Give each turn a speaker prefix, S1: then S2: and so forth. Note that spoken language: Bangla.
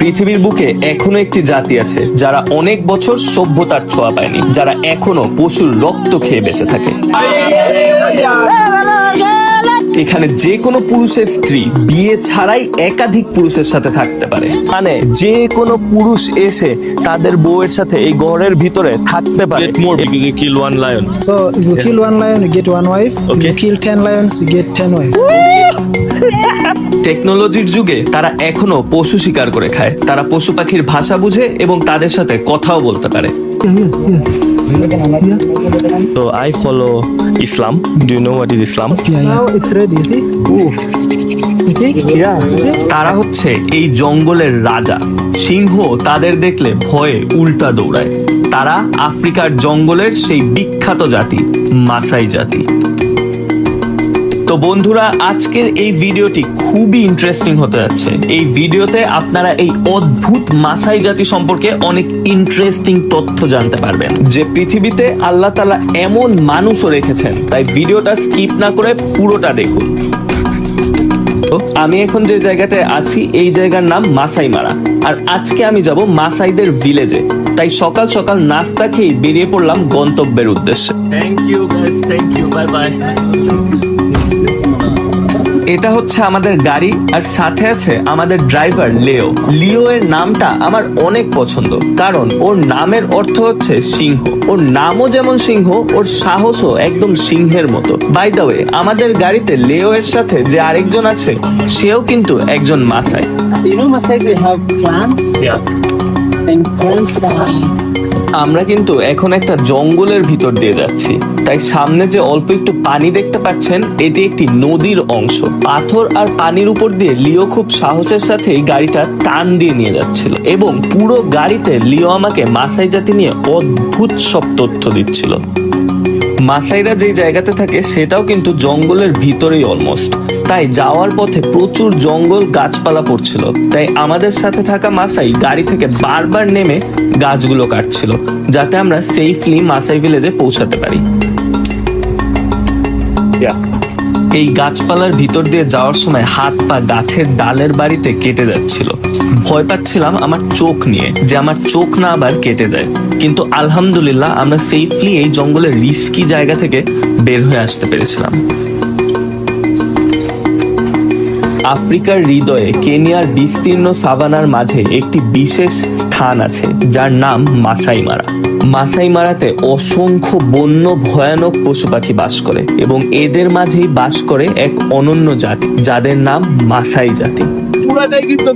S1: পৃথিবীর বুকে এখনও একটি জাতি আছে যারা অনেক বছর সভ্যতার ছোঁয়া পায়নি যারা এখনও পশুর রক্ত খেয়ে বেঁচে থাকে। এখানে যে কোনো পুরুষের স্ত্রী বিয়ে ছাড়াই একাধিক পুরুষের সাথে থাকতে পারে। মানে যে কোনো পুরুষ এসে তাদের বউয়ের সাথে এই ঘরের ভিতরে থাকতে পারে।
S2: Get more because you kill one lion.
S3: So if you kill one lion, you get one wife.
S1: টেকনোলজির যুগে তারা এখনও পশু শিকার করে খায়। তারা পশু পাখির ভাষা বুঝে এবং তাদের সাথে কথাও বলতে পারে।
S4: তো I follow Islam do know what is Islam
S1: তারা হচ্ছে এই জঙ্গলের রাজা। সিংহ তাদের দেখলে ভয়ে উল্টা দৌড়ায়। তারা আফ্রিকার জঙ্গলের সেই বিখ্যাত জাতি মাসাই জাতি। তো বন্ধুরা, আজকের এই ভিডিওটি খুবই ইন্টারেস্টিং হতে যাচ্ছে। এই ভিডিওতে আপনারা এই অদ্ভুত মাসাই জাতি সম্পর্কে অনেক ইন্টারেস্টিং তথ্য জানতে পারবেন। যে পৃথিবীতে আল্লাহ তালা এমন মানুষও রেখেছেন, তাই ভিডিওটা স্কিপ না করে পুরোটা দেখুন। আমি এখন যে জায়গাতে আছি, এই জায়গার নাম মাসাই মারা আর আজকে আমি যাব মাসাইদের ভিলেজে তাই সকাল সকাল নাস্তা খেয়ে বেরিয়ে পড়লাম গন্তব্যের উদ্দেশ্যে। থ্যাংক ইউ থ্যাংক ইউ এটা হচ্ছে আমাদের গাড়ি আর সাথে আছে আমাদের ড্রাইভার লিও লিও এর নামটা আমার অনেক পছন্দ কারণ ওর নামের অর্থ হচ্ছে সিংহ ওর নামও যেমন সিংহ ওর সাহসও একদম সিংহের মতো বাই দ্য ওয়ে আমাদের গাড়িতে লিও এর সাথে যে আরেকজন আছে সেও কিন্তু একজন মাসাই
S4: You know, Masai, they have clans.
S1: Yeah.
S4: And clans are
S1: আমরা কিন্তু এখন একটা জঙ্গলের ভিতর দিয়ে যাচ্ছি। তাই সামনে যে অল্প একটু পানি দেখতে পাচ্ছেন, এটি একটি নদীর অংশ। পাথর আর পানির উপর দিয়ে লিও খুব সাহসের সাথেই গাড়িটা টান দিয়ে নিয়ে যাচ্ছিল এবং পুরো গাড়িতে লিও আমাকে মাসাই জাতি নিয়ে অদ্ভুত সব তথ্য দিচ্ছিল। মাসাইরা যেই জায়গাতে থাকে, সেটাও কিন্তু জঙ্গলের ভিতরেই অলমোস্ট তাই যাওয়ার পথে প্রচুর জঙ্গল গাছপালা পড়ছিল। তাই আমাদের সাথে থাকা মাসাই গাড়ি থেকে বারবার নেমে গাছগুলো কাটছিল যাতে আমরা সেফলি মাসাই ভিলেজে পৌঁছাতে পারি। এই গাছপালার ভিতর দিয়ে যাওয়ার সময় হাত পা গাছের ডালের বাড়িতে কেটে যাচ্ছিল। ভয় পাচ্ছিলাম আমার চোখ নিয়ে যে আমার চোখ না আবার কেটে যায়। কিন্তু আলহামদুলিল্লাহ আমরা সেফলি এই জঙ্গলের রিস্কি জায়গা থেকে বের হয়ে আসতে পেরেছিলাম। আফ্রিকার হৃদয়ে কেনিয়ার বিস্তীর্ণ সাভানার মাঝে একটি বিশেষ স্থান আছে, যার নাম মাসাইমারা। মাসাইমারাতে মাসাই মারাতে অসংখ্য বন্য ভয়ানক পশু পাখি বাস করে এবং এদের মাঝেই বাস করে এক অনন্য জাতি, যাদের নাম মাসাই জাতি।
S4: পুরাটাই কিন্তু